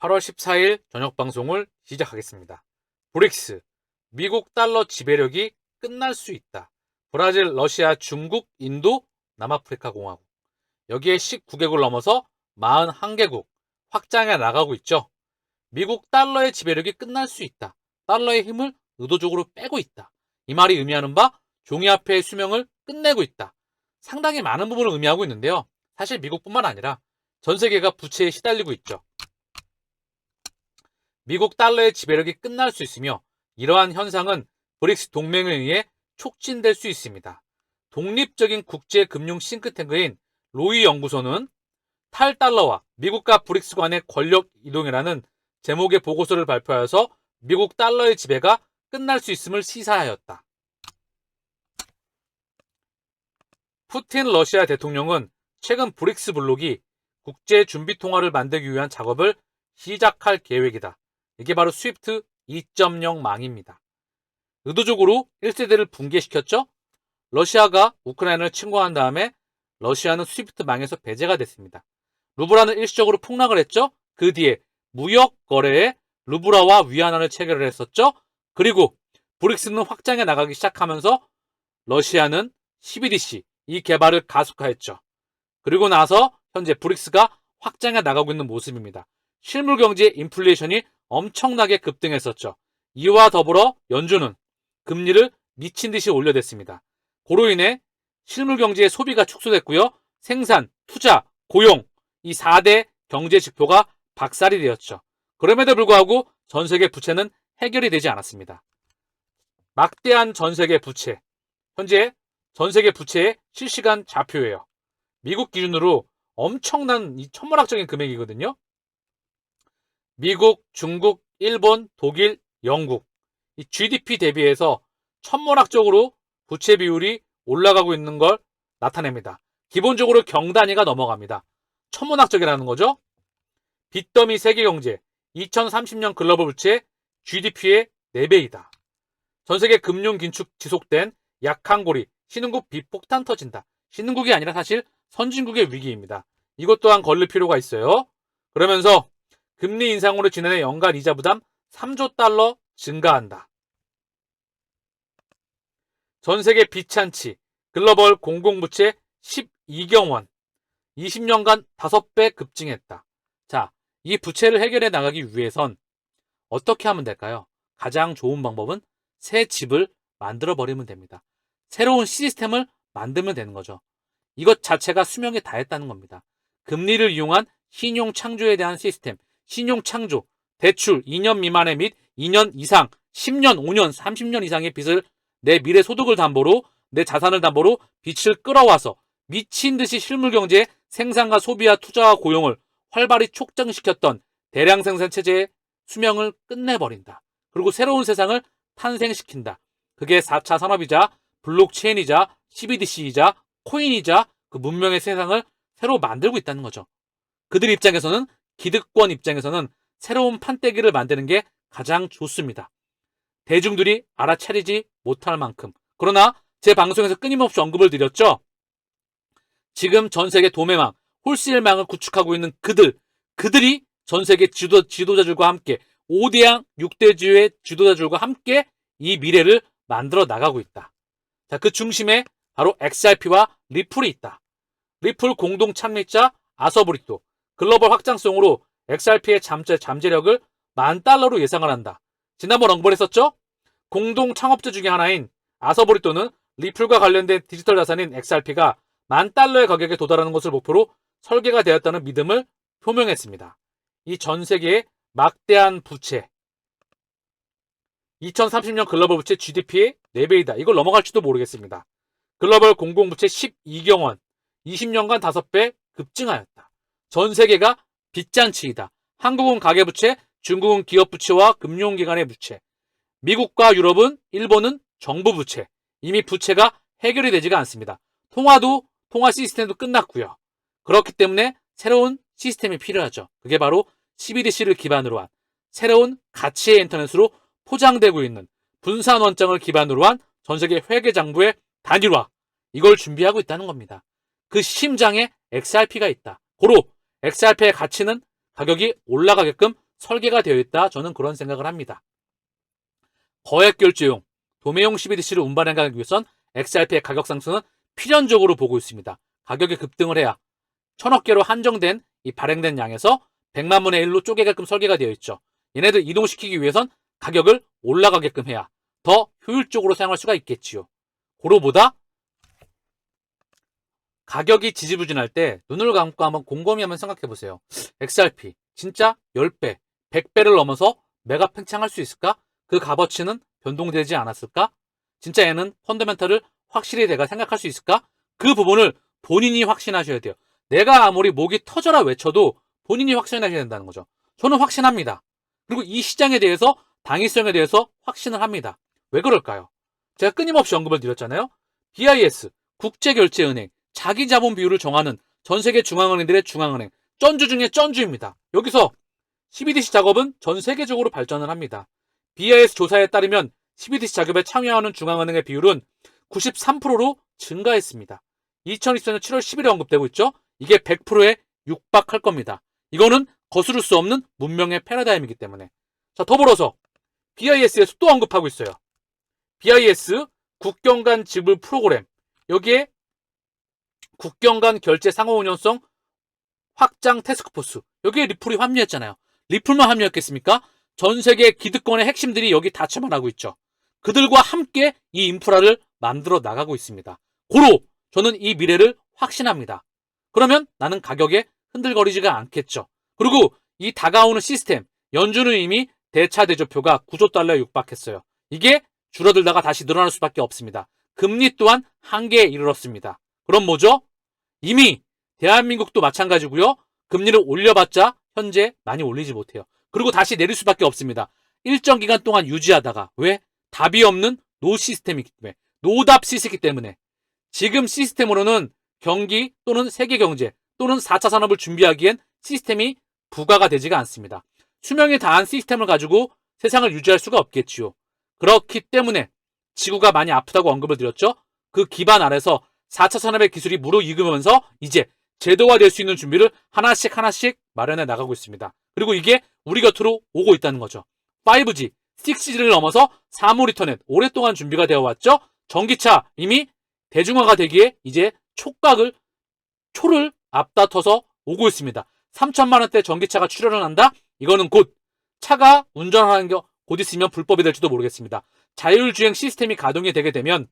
8월 14일 저녁 방송을 시작하겠습니다. 브릭스, 미국 달러 지배력이 끝날 수 있다. 브라질, 러시아, 중국, 인도, 남아프리카 공화국. 여기에 19개국을 넘어서 41개국 확장해 나가고 있죠. 미국 달러의 지배력이 끝날 수 있다. 달러의 힘을 의도적으로 빼고 있다. 이 말이 의미하는 바 종이 화폐의 수명을 끝내고 있다. 상당히 많은 부분을 의미하고 있는데요. 사실 미국뿐만 아니라 전 세계가 부채에 시달리고 있죠. 미국 달러의 지배력이 끝날 수 있으며 이러한 현상은 브릭스 동맹에 의해 촉진될 수 있습니다. 독립적인 국제 금융 싱크탱크인 로이 연구소는 탈달러와 미국과 브릭스 간의 권력 이동이라는 제목의 보고서를 발표하여서 미국 달러의 지배가 끝날 수 있음을 시사하였다. 푸틴 러시아 대통령은 최근 브릭스 블록이 국제 준비 통화를 만들기 위한 작업을 시작할 계획이다. 이게 바로 스위프트 2.0 망입니다. 의도적으로 1세대를 붕괴시켰죠? 러시아가 우크라이나를 침공한 다음에 러시아는 스위프트 망에서 배제가 됐습니다. 루브라는 일시적으로 폭락을 했죠? 그 뒤에 무역 거래에 루브라와 위안화를 체결을 했었죠? 그리고 브릭스는 확장해 나가기 시작하면서 러시아는 CBDC 이 개발을 가속화했죠. 그리고 나서 현재 브릭스가 확장해 나가고 있는 모습입니다. 실물 경제 인플레이션이 엄청나게 급등했었죠. 이와 더불어 연준은 금리를 미친 듯이 올려댔습니다. 고로 인해 실물 경제의 소비가 축소됐고요. 생산, 투자, 고용 이 4대 경제 지표가 박살이 되었죠. 그럼에도 불구하고 전 세계 부채는 해결이 되지 않았습니다. 막대한 전 세계 부채. 현재 전 세계 부채의 실시간 좌표예요. 미국 기준으로 엄청난 이 천문학적인 금액이거든요. 미국, 중국, 일본, 독일, 영국 이 GDP 대비해서 천문학적으로 부채 비율이 올라가고 있는 걸 나타냅니다. 기본적으로 경 단위가 넘어갑니다. 천문학적이라는 거죠. 빚더미 세계 경제 2030년 글로벌 부채 GDP의 4배이다. 전 세계 금융 긴축 지속된 약한 고리 신흥국 비폭탄 터진다. 신흥국이 아니라 사실 선진국의 위기입니다. 이것 또한 걸릴 필요가 있어요. 그러면서 금리 인상으로 지난해 연간 이자 부담 3조 달러 증가한다. 전 세계 비찬치 글로벌 공공부채 12경 원 20년간 5배 급증했다. 자, 이 부채를 해결해 나가기 위해선 어떻게 하면 될까요? 가장 좋은 방법은 새 집을 만들어 버리면 됩니다. 새로운 시스템을 만들면 되는 거죠. 이것 자체가 수명에 다했다는 겁니다. 금리를 이용한 신용 창조에 대한 시스템, 신용 창조, 대출 2년 미만의 및 2년 이상, 10년, 5년, 30년 이상의 빚을 내 미래 소득을 담보로 내 자산을 담보로 빚을 끌어와서 미친 듯이 실물 경제의 생산과 소비와 투자와 고용을 활발히 촉정시켰던 대량 생산 체제의 수명을 끝내버린다. 그리고 새로운 세상을 탄생시킨다. 그게 4차 산업이자 블록체인이자 CBDC이자 코인이자 그 문명의 세상을 새로 만들고 있다는 거죠. 그들 입장에서는 기득권 입장에서는 새로운 판때기를 만드는 게 가장 좋습니다. 대중들이 알아차리지 못할 만큼. 그러나 제 방송에서 끊임없이 언급을 드렸죠. 지금 전 세계 도매망, 홀세일망을 구축하고 있는 그들, 그들이 전 세계 지도, 지도자들과 함께 5대양 6대주의 지도자들과 함께 이 미래를 만들어 나가고 있다. 자, 그 중심에 바로 XRP와 리플이 있다. 리플 공동 창립자 아서브리토 글로벌 확장성으로 XRP의 잠재, 잠재력을 만 달러로 예상을 한다. 지난번 언급을 했었죠? 공동 창업자 중에 하나인 아서브리토는 리플과 관련된 디지털 자산인 XRP가 만 달러의 가격에 도달하는 것을 목표로 설계가 되었다는 믿음을 표명했습니다. 이 전 세계의 막대한 부채. 2030년 글로벌 부채 GDP의 4배이다. 이걸 넘어갈지도 모르겠습니다. 글로벌 공공부채 12경 원, 20년간 5배 급증하였다. 전 세계가 빚잔치이다. 한국은 가계부채, 중국은 기업부채와 금융기관의 부채, 미국과 유럽은, 일본은 정부 부채. 이미 부채가 해결이 되지가 않습니다. 통화도, 통화 시스템도 끝났고요. 그렇기 때문에 새로운 시스템이 필요하죠. 그게 바로 CBDC를 기반으로 한 새로운 가치의 인터넷으로 포장되고 있는 분산 원장을 기반으로 한 전 세계 회계 장부의 단일화 이걸 준비하고 있다는 겁니다. 그 심장에 XRP가 있다. 고로 XRP의 가치는 가격이 올라가게끔 설계가 되어 있다. 저는 그런 생각을 합니다. 거액 결제용 도매용 CBDC를 운반해가기 위해선 XRP의 가격 상승은 필연적으로 보고 있습니다. 가격이 급등을 해야 천억 개로 한정된 이 발행된 양에서 100만 분의 1로 쪼개게끔 설계가 되어 있죠. 얘네들 이동시키기 위해선 가격을 올라가게끔 해야 더 효율적으로 사용할 수가 있겠지요. 고로보다 가격이 지지부진할 때 눈을 감고 한번 곰곰이 한번 생각해 보세요. XRP 진짜 10배, 100배를 넘어서 메가 팽창할 수 있을까? 그 값어치는 변동되지 않았을까? 진짜 얘는 펀더멘털을 확실히 내가 생각할 수 있을까? 그 부분을 본인이 확신하셔야 돼요. 내가 아무리 목이 터져라 외쳐도 본인이 확신하셔야 된다는 거죠. 저는 확신합니다. 그리고 이 시장에 대해서 당위성에 대해서 확신을 합니다. 왜 그럴까요? 제가 끊임없이 언급을 드렸잖아요. BIS, 국제결제은행, 자기 자본 비율을 정하는 전 세계 중앙은행들의 중앙은행, 쩐주 중에 쩐주입니다. 여기서 CBDC 작업은 전 세계적으로 발전을 합니다. BIS 조사에 따르면 CBDC 작업에 참여하는 중앙은행의 비율은 93%로 증가했습니다. 2024년 7월 10일에 언급되고 있죠. 이게 100%에 육박할 겁니다. 이거는 거스를 수 없는 문명의 패러다임이기 때문에. 자, 더불어서 BIS에서 또 언급하고 있어요. BIS 국경 간 지불 프로그램. 여기에 국경 간 결제 상호 운영성 확장 태스크포스. 여기에 리플이 합류했잖아요. 리플만 합류했겠습니까? 전 세계 기득권의 핵심들이 여기 다 참여하고 있죠. 그들과 함께 이 인프라를 만들어 나가고 있습니다. 고로 저는 이 미래를 확신합니다. 그러면 나는 가격에 흔들거리지가 않겠죠. 그리고 이 다가오는 시스템, 연준은 이미 대차 대조표가 9조 달러에 육박했어요. 이게 줄어들다가 다시 늘어날 수밖에 없습니다. 금리 또한 한계에 이르렀습니다. 그럼 뭐죠? 이미 대한민국도 마찬가지고요. 금리를 올려봤자 현재 많이 올리지 못해요. 그리고 다시 내릴 수밖에 없습니다. 일정 기간 동안 유지하다가 왜? 답이 없는 노 시스템이기 때문에 노답 시스템이기 때문에 지금 시스템으로는 경기 또는 세계 경제 또는 4차 산업을 준비하기엔 시스템이 부가가 되지가 않습니다. 수명이 다한 시스템을 가지고 세상을 유지할 수가 없겠지요. 그렇기 때문에 지구가 많이 아프다고 언급을 드렸죠. 그 기반 아래서 4차 산업의 기술이 무르익으면서 이제 제도화될 수 있는 준비를 하나씩 하나씩 마련해 나가고 있습니다. 그리고 이게 우리 곁으로 오고 있다는 거죠. 5G, 6G를 넘어서 사물 인터넷 오랫동안 준비가 되어 왔죠. 전기차 이미 대중화가 되기에 이제 촉각을 초를 앞다퉈서 오고 있습니다. 3천만 원대 전기차가 출현을 한다? 이거는 곧 차가 운전하는 게 곧 있으면 불법이 될지도 모르겠습니다. 자율주행 시스템이 가동이 되게 되면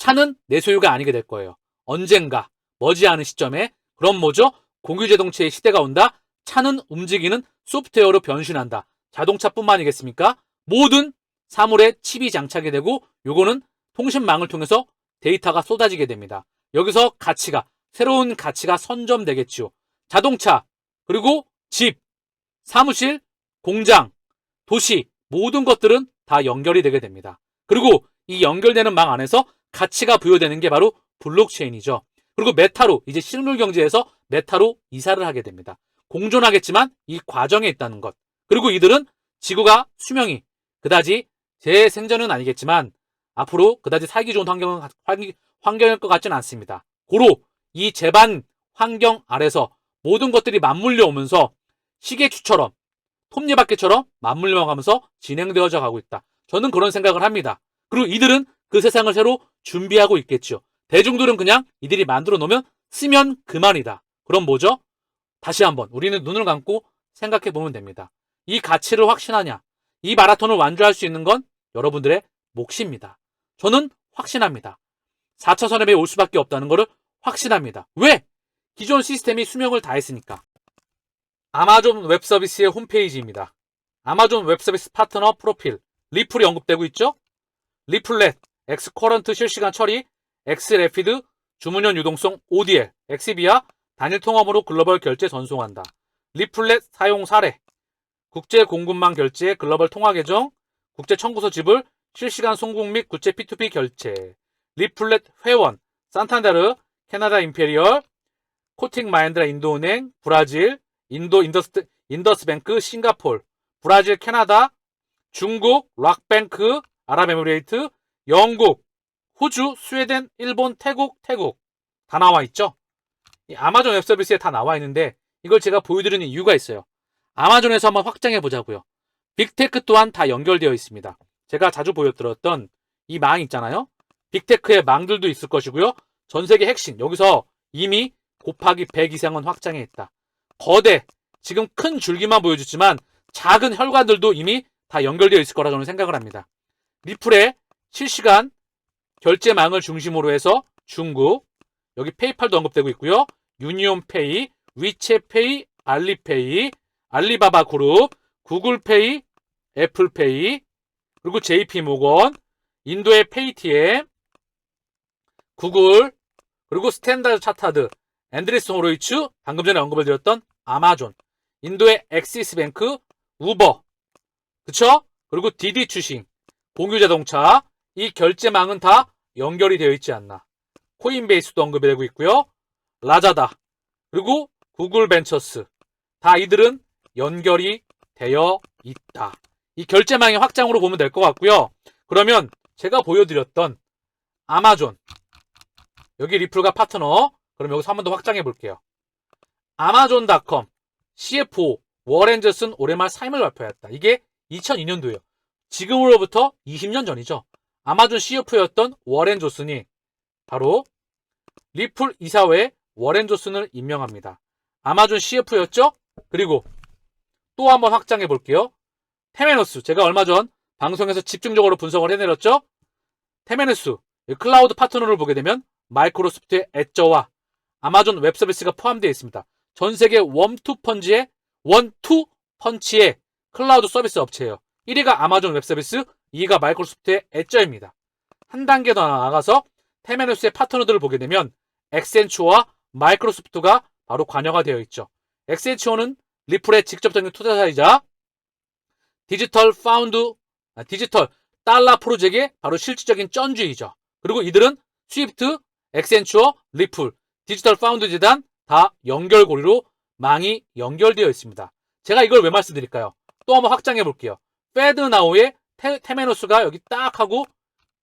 차는 내 소유가 아니게 될 거예요. 언젠가 머지않은 시점에 그럼 뭐죠? 공유자동차의 시대가 온다. 차는 움직이는 소프트웨어로 변신한다. 자동차뿐만이겠습니까? 모든 사물에 칩이 장착이 되고 요거는 통신망을 통해서 데이터가 쏟아지게 됩니다. 여기서 가치가 새로운 가치가 선점되겠지요. 자동차 그리고 집, 사무실, 공장, 도시 모든 것들은 다 연결이 되게 됩니다. 그리고 이 연결되는 망 안에서 가치가 부여되는 게 바로 블록체인이죠. 그리고 메타로 이제 실물 경제에서 메타로 이사를 하게 됩니다. 공존하겠지만 이 과정에 있다는 것. 그리고 이들은 지구가 수명이 그다지 제 생전은 아니겠지만 앞으로 그다지 살기 좋은 환경은 환경일 것 같지는 않습니다. 고로 이 재반 환경 아래서 모든 것들이 맞물려 오면서 시계추처럼 톱니바퀴처럼 맞물려 가면서 진행되어져 가고 있다. 저는 그런 생각을 합니다. 그리고 이들은 그 세상을 새로 준비하고 있겠죠. 대중들은 그냥 이들이 만들어 놓으면 쓰면 그만이다. 그럼 뭐죠? 다시 한번 우리는 눈을 감고 생각해 보면 됩니다. 이 가치를 확신하냐? 이 마라톤을 완주할 수 있는 건 여러분들의 몫입니다. 저는 확신합니다. 4차 산업에 올 수밖에 없다는 것을 확신합니다. 왜? 기존 시스템이 수명을 다했으니까. 아마존 웹서비스의 홈페이지입니다. 아마존 웹서비스 파트너 프로필 리플이 언급되고 있죠? 리플렛, 엑스커런트 실시간 처리, 엑스레피드, 주문연 유동성 ODL, 엑시비아, 단일 통합으로 글로벌 결제 전송한다. 리플렛 사용 사례, 국제 공급망 결제 글로벌 통화 계정, 국제 청구서 지불, 실시간 송국 및 국제 P2P 결제, 리플렛 회원, 산탄다르, 캐나다 임페리얼, 코팅 마인드라 인도은행, 브라질, 인도 인더스, 인더스뱅크, 싱가폴, 브라질, 캐나다, 중국, 락뱅크, 아랍에미레이트, 영국, 호주, 스웨덴, 일본, 태국, 태국 다 나와 있죠. 이 아마존 웹 서비스에 다 나와 있는데 이걸 제가 보여드리는 이유가 있어요. 아마존에서 한번 확장해 보자고요. 빅테크 또한 다 연결되어 있습니다. 제가 자주 보여드렸던 이 망 있잖아요. 빅테크의 망들도 있을 것이고요. 전 세계 핵심 여기서 이미 곱하기 100 이상은 확장해 있다. 거대 지금 큰 줄기만 보여주지만 작은 혈관들도 이미 다 연결되어 있을 거라 저는 생각을 합니다. 리플의 실시간 결제망을 중심으로 해서 중국 여기 페이팔도 언급되고 있고요. 유니온페이, 위챗페이, 알리페이, 알리바바 그룹, 구글페이, 애플페이, 그리고 JP모건, 인도의 페이티엠, 구글, 그리고 스탠다드 차타드, 앤드리스 호로이츠, 방금 전에 언급을 드렸던 아마존, 인도의 엑시스뱅크, 우버, 그쵸? 그리고 디디 추싱, 공유자동차, 이 결제망은 다 연결이 되어 있지 않나. 코인베이스도 언급이 되고 있고요. 라자다, 그리고 구글 벤처스, 다 이들은 연결이 되어 있다. 이 결제망의 확장으로 보면 될 것 같고요. 그러면 제가 보여드렸던 아마존, 여기 리플과 파트너, 그럼 여기서 한 번 더 확장해 볼게요. 아마존닷컴, CFO, 워렌저슨 올해 말 사임을 발표했다. 이게 2002년도예요. 지금으로부터 20년 전이죠. 아마존 CFO였던 워렌 조슨이 바로 리플 이사회에 워렌 조슨을 임명합니다. 아마존 CFO였죠? 그리고 또 한번 확장해 볼게요. 테메노스, 제가 얼마 전 방송에서 집중적으로 분석을 해내렸죠? 테메노스, 클라우드 파트너를 보게 되면 마이크로소프트의 엣저와 아마존 웹 서비스가 포함되어 있습니다. 전 세계 원2 펀치의 원2 펀치의 클라우드 서비스 업체예요. 1위가 아마존 웹 서비스, 2위가 마이크로소프트의 엣저입니다. 한 단계 더 나아가서 테메노스의 파트너들을 보게 되면 엑센추어와 마이크로소프트가 바로 관여가 되어 있죠. 엑센추어는 리플의 직접적인 투자자이자 디지털 파운드, 아, 디지털 달러 프로젝트의 바로 실질적인 쩐주이죠. 그리고 이들은 스위프트, 엑센추어, 리플, 디지털 파운드 재단 다 연결고리로 망이 연결되어 있습니다. 제가 이걸 왜 말씀드릴까요? 또 한번 확장해 볼게요. 페드나우의 테메노스가 여기 딱 하고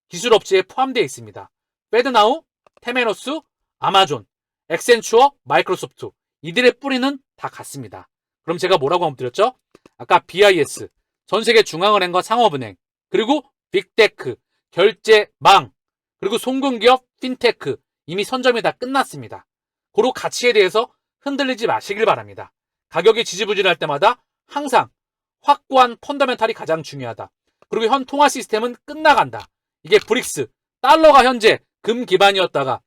기술업체에 포함되어 있습니다. 페드나우, 테메노스, 아마존, 엑센추어, 마이크로소프트 이들의 뿌리는 다 같습니다. 그럼 제가 뭐라고 한번 드렸죠? 아까 BIS, 전 세계 중앙은행과 상업은행, 그리고 빅테크, 결제망, 그리고 송금기업 핀테크 이미 선점이 다 끝났습니다. 고로 가치에 대해서 흔들리지 마시길 바랍니다. 가격이 지지부진할 때마다 항상 확고한 펀더멘탈이 가장 중요하다. 그리고 현 통화 시스템은 끝나간다. 이게 브릭스, 달러가 현재 금 기반이었다가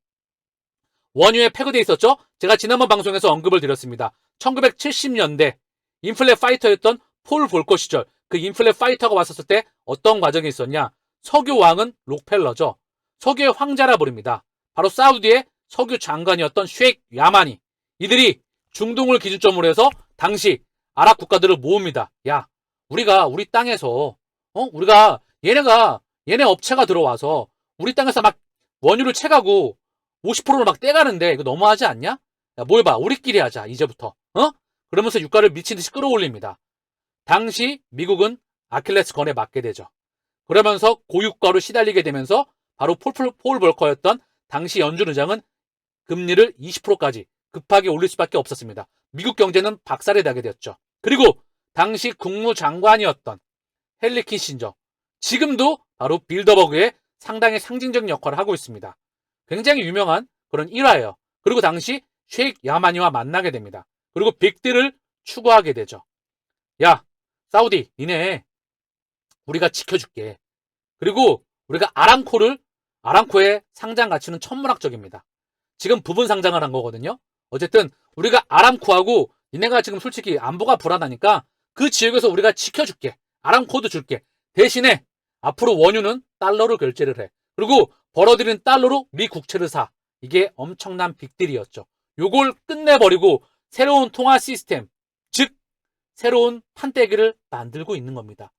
원유에 폐거돼 있었죠? 제가 지난번 방송에서 언급을 드렸습니다. 1970년대 인플레 파이터였던 폴 볼커 시절 그 인플레 파이터가 왔었을 때 어떤 과정이 있었냐? 석유 왕은 록펠러죠. 석유의 황자라 부릅니다. 바로 사우디의 석유 장관이었던 쉐익 야마니. 이들이 중동을 기준점으로 해서 당시 아랍 국가들을 모읍니다. 야, 우리가 우리 땅에서 어? 우리가 얘네가 얘네 업체가 들어와서 우리 땅에서 막 원유를 채가고 50%를 막 떼가는데 이거 너무하지 않냐? 야, 뭘 봐. 우리끼리 하자. 이제부터. 어? 그러면서 유가를 미친 듯이 끌어올립니다. 당시 미국은 아킬레스 건에 맞게 되죠. 그러면서 고유가로 시달리게 되면서 바로 폴, 폴 볼커였던 당시 연준 의장은 금리를 20%까지 급하게 올릴 수밖에 없었습니다. 미국 경제는 박살이 나게 되었죠. 그리고 당시 국무장관이었던 헨리 키신저 지금도 바로 빌더버그의 상당히 상징적인 역할을 하고 있습니다. 굉장히 유명한 그런 일화예요. 그리고 당시 쉐익 야마니와 만나게 됩니다. 그리고 빅딜을 추구하게 되죠. 야, 사우디, 니네 우리가 지켜줄게. 그리고 우리가 아람코를 아람코의 상장 가치는 천문학적입니다. 지금 부분 상장을 한 거거든요. 어쨌든 우리가 아람코하고 니네가 지금 솔직히 안보가 불안하니까 그 지역에서 우리가 지켜줄게. 아람코도 줄게. 대신에 앞으로 원유는 달러로 결제를 해. 그리고 벌어들인 달러로 미 국채를 사. 이게 엄청난 빅딜이었죠. 요걸 끝내버리고 새로운 통화 시스템, 즉 새로운 판때기를 만들고 있는 겁니다.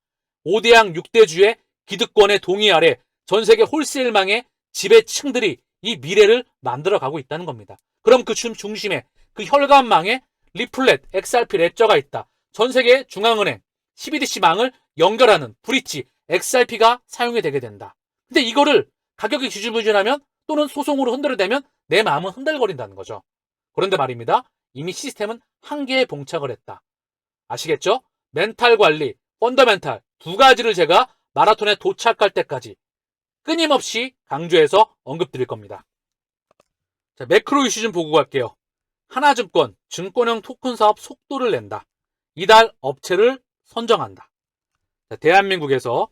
5대양 6대주의 기득권의 동의 아래 전 세계 홀세일망의 지배층들이 이 미래를 만들어 가고 있다는 겁니다. 그럼 그 중심에 그 혈관망에 리플렛, XRP 레저가 있다. 전 세계 중앙은행, CBDC망을 연결하는 브릿지, XRP가 사용이 되게 된다. 근데 이거를 가격이 지지부진하면 또는 소송으로 흔들어대면 내 마음은 흔들거린다는 거죠. 그런데 말입니다. 이미 시스템은 한계에 봉착을 했다. 아시겠죠? 멘탈 관리, 펀더멘탈 두 가지를 제가 마라톤에 도착할 때까지 끊임없이 강조해서 언급드릴 겁니다. 자, 매크로 이슈 좀 보고 갈게요. 하나증권, 증권형 토큰 사업 속도를 낸다. 이달 업체를 선정한다. 자, 대한민국에서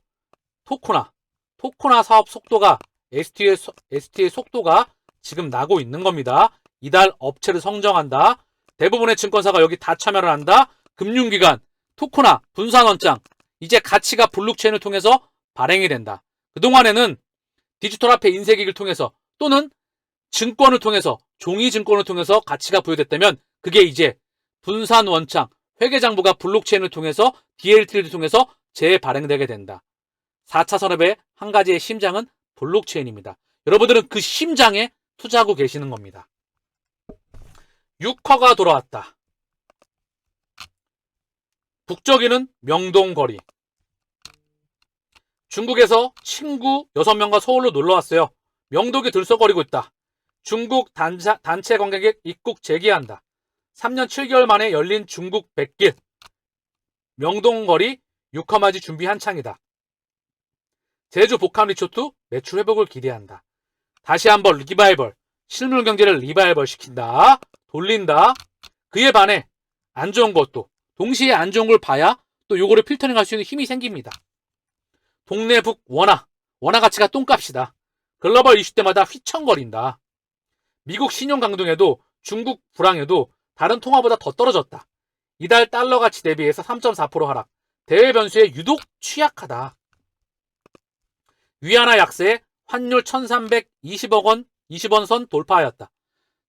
토코나, 토코나 사업 속도가 ST의, 소- ST의 속도가 지금 나고 있는 겁니다. 이달 업체를 선정한다. 대부분의 증권사가 여기 다 참여를 한다. 금융기관, 토코나, 분산원장, 이제 가치가 블록체인을 통해서 발행이 된다. 그동안에는 디지털 화폐 인쇄기기를 통해서 또는 증권을 통해서 종이 증권을 통해서 가치가 부여됐다면 그게 이제 분산 원창 회계장부가 블록체인을 통해서 DLT를 통해서 재발행되게 된다. 4차 산업의 한 가지의 심장은 블록체인입니다. 여러분들은 그 심장에 투자하고 계시는 겁니다. 6화가 돌아왔다. 북적이는 명동거리. 중국에서 친구 6명과 서울로 놀러 왔어요. 명동이 들썩거리고 있다. 중국 단체, 단체 관광객 입국 재개한다. 3년 7개월 만에 열린 중국 백길. 명동거리 6화맞이 준비 한창이다. 제주 복합 리초트 매출 회복을 기대한다. 다시 한번 리바이벌. 실물 경제를 리바이벌 시킨다. 돌린다. 그에 반해 안 좋은 것도 동시에 안 좋은 걸 봐야 또 요거를 필터링 할 수 있는 힘이 생깁니다. 동네 북 원화. 원화 가치가 똥값이다. 글로벌 이슈 때마다 휘청거린다. 미국 신용 강등에도 중국 불황에도 다른 통화보다 더 떨어졌다. 이달 달러 가치 대비해서 3.4% 하락. 대외 변수에 유독 취약하다. 위안화 약세 환율 1320억 원 20원 선 돌파하였다.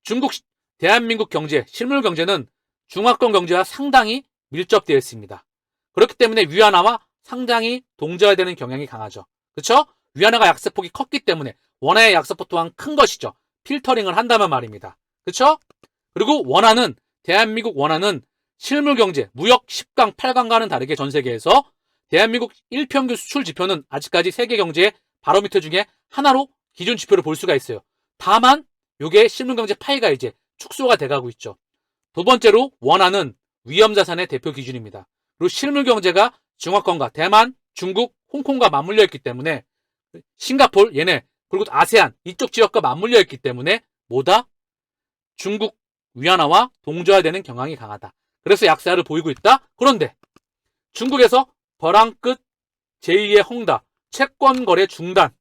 중국 시- 대한민국 경제 실물 경제는 중화권 경제와 상당히 밀접되어 있습니다. 그렇기 때문에 위안화와 상당히 동저화되는 경향이 강하죠. 그렇죠? 위안화가 약세폭이 컸기 때문에 원화의 약세폭 또한 큰 것이죠. 필터링을 한다면 말입니다. 그렇죠? 그리고 원화는 대한민국 원화는 실물 경제, 무역 10강, 8강과는 다르게 전 세계에서 대한민국 일평균 수출 지표는 아직까지 세계 경제의 바로미터 중에 하나로 기준 지표를 볼 수가 있어요. 다만 이게 실물 경제 파이가 이제 축소가 돼가고 있죠. 두 번째로 원화는 위험 자산의 대표 기준입니다. 그리고 실물 경제가 중화권과 대만, 중국, 홍콩과 맞물려 있기 때문에 싱가폴 얘네 그리고 아세안 이쪽 지역과 맞물려 있기 때문에 뭐다? 중국 위안화와 동조화되는 경향이 강하다. 그래서 약세를 보이고 있다. 그런데 중국에서 벼랑 끝 제2의 홍다 채권 거래 중단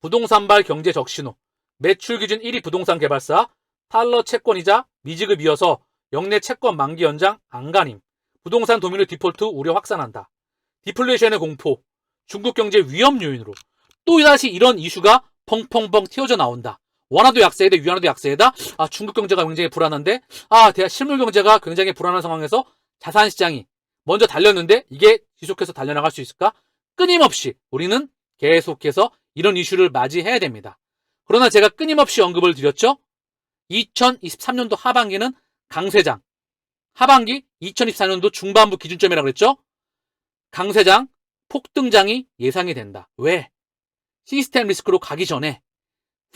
부동산발 경제 적신호 매출 기준 1위 부동산 개발사 탈러 채권이자 미지급 이어서 역내 채권 만기 연장 안간힘 부동산 도미노 디폴트 우려 확산한다. 디플레이션의 공포 중국 경제 위험 요인으로 또다시 이런 이슈가 펑펑펑 튀어져 나온다. 원화도 약세이다, 위안화도 약세이다. 아, 중국 경제가 굉장히 불안한데, 아, 대한 실물 경제가 굉장히 불안한 상황에서 자산 시장이 먼저 달렸는데 이게 지속해서 달려나갈 수 있을까? 끊임없이 우리는 계속해서 이런 이슈를 맞이해야 됩니다. 그러나 제가 끊임없이 언급을 드렸죠. 2023년도 하반기는 강세장, 하반기 2024년도 중반부 기준점이라고 그랬죠. 강세장, 폭등장이 예상이 된다. 왜? 시스템 리스크로 가기 전에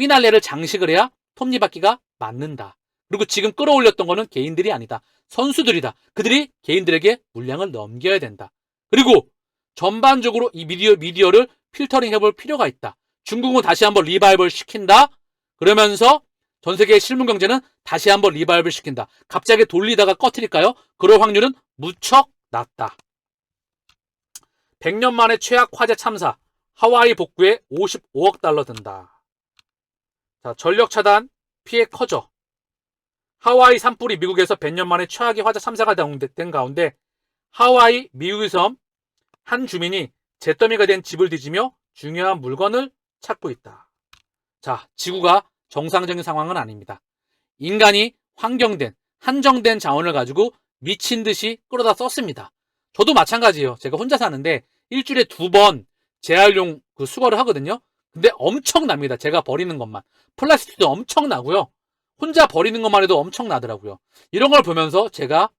피날레를 장식을 해야 톱니바퀴가 맞는다. 그리고 지금 끌어올렸던 거는 개인들이 아니다. 선수들이다. 그들이 개인들에게 물량을 넘겨야 된다. 그리고 전반적으로 이 미디어, 미디어를 필터링 해볼 필요가 있다. 중국은 다시 한번 리바이벌 시킨다. 그러면서 전 세계의 실물 경제는 다시 한번 리바이벌 시킨다. 갑자기 돌리다가 꺼트릴까요? 그럴 확률은 무척 낮다. 100년 만에 최악 화재 참사. 하와이 복구에 55억 달러 든다. 자, 전력 차단 피해 커져. 하와이 산불이 미국에서 100년 만에 최악의 화재 참사가 된 가운데 하와이 미국의 섬한 주민이 잿더미가 된 집을 뒤지며 중요한 물건을 찾고 있다. 자, 지구가 정상적인 상황은 아닙니다. 인간이 환경된, 한정된 자원을 가지고 미친 듯이 끌어다 썼습니다. 저도 마찬가지예요. 제가 혼자 사는데 일주일에 두 번 재활용 그 수거를 하거든요. 근데 엄청납니다. 제가 버리는 것만. 플라스틱도 엄청나고요. 혼자 버리는 것만 해도 엄청나더라고요. 이런 걸 보면서 제가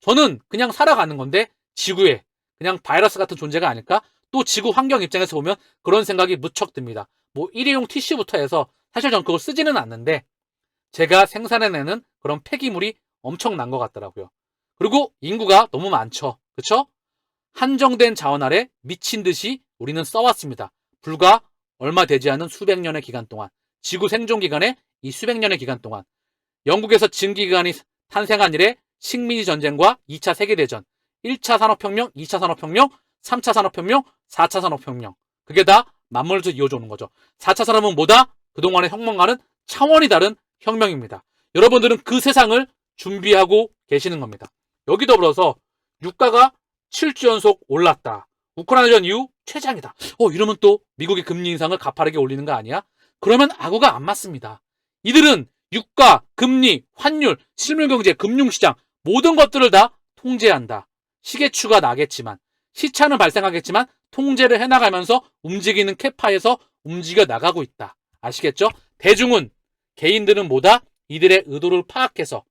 저는 그냥 살아가는 건데 지구에 그냥 바이러스 같은 존재가 아닐까? 또 지구 환경 입장에서 보면 그런 생각이 무척 듭니다. 뭐 일회용 티슈부터 해서 사실 전 그걸 쓰지는 않는데 제가 생산해내는 그런 폐기물이 엄청난 것 같더라고요. 그리고 인구가 너무 많죠. 그쵸? 한정된 자원 아래 미친 듯이 우리는 써왔습니다. 불과 얼마 되지 않은 수백 년의 기간 동안, 지구 생존 기간의 이 수백 년의 기간 동안, 영국에서 증기기관이 탄생한 이래 식민지 전쟁과 2차 세계대전, 1차 산업혁명, 2차 산업혁명, 3차 산업혁명, 4차 산업혁명. 그게 다 맞물려서 이어져 오는 거죠. 4차 산업은 뭐다? 그동안의 혁명과는 차원이 다른 혁명입니다. 여러분들은 그 세상을 준비하고 계시는 겁니다. 여기 더불어서 유가가 7주 연속 올랐다. 우크라이나전 이후 최장이다. 어, 이러면 또 미국의 금리 인상을 가파르게 올리는 거 아니야? 그러면 악어가 안 맞습니다. 이들은 유가, 금리, 환율, 실물경제, 금융시장 모든 것들을 다 통제한다. 시계추가 나겠지만 시차는 발생하겠지만 통제를 해나가면서 움직이는 캐파에서 움직여 나가고 있다. 아시겠죠? 대중은 개인들은 뭐다? 이들의 의도를 파악해서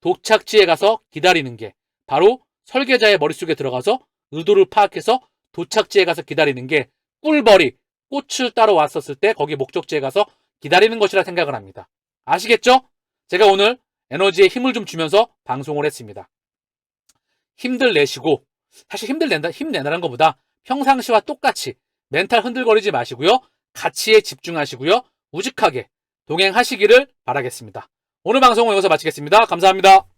도착지에 가서 기다리는 게 바로 설계자의 머릿속에 들어가서 의도를 파악해서 도착지에 가서 기다리는 게 꿀벌이 꽃을 따러 왔었을 때 거기 목적지에 가서 기다리는 것이라 생각을 합니다. 아시겠죠? 제가 오늘 에너지에 힘을 좀 주면서 방송을 했습니다. 힘들 내시고 사실 힘들 낸다 힘내라는 것보다 평상시와 똑같이 멘탈 흔들거리지 마시고요. 가치에 집중하시고요. 우직하게 동행하시기를 바라겠습니다. 오늘 방송은 여기서 마치겠습니다. 감사합니다.